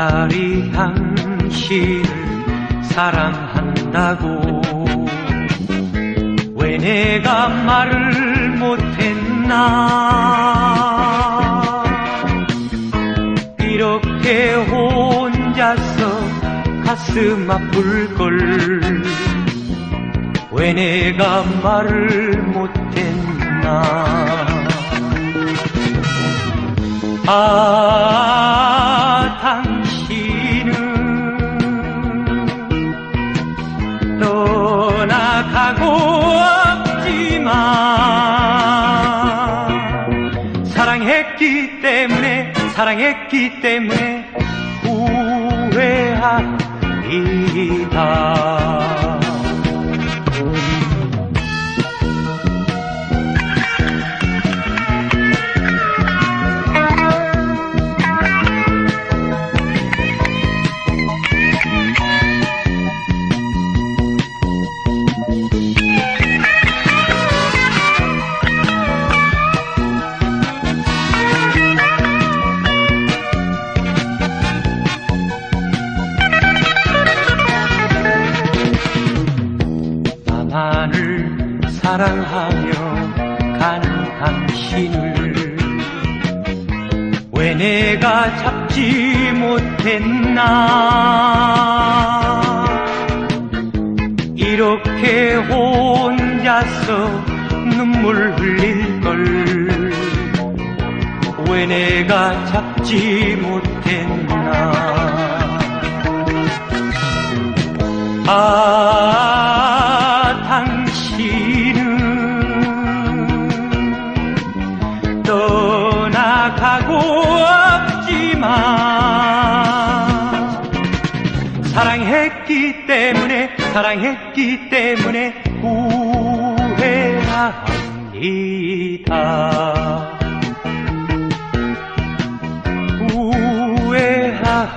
차라리 당신을 사랑한다고. 왜 내가 말을 못했나? 이렇게 혼자서 가슴 아플 걸. 왜 내가 말을 못했나? 아 떠나가고 없지만 사랑했기 때문에 사랑했기 때문에 후회합니다 나만을 사랑하며 가는 당신을 왜 내가 잡지 못했나 이렇게 혼자서 눈물 흘릴 걸. 왜 내가 잡지 못했나. 아 사랑했기 때문에 사랑했기 때문에 후회합니다. 후회합니다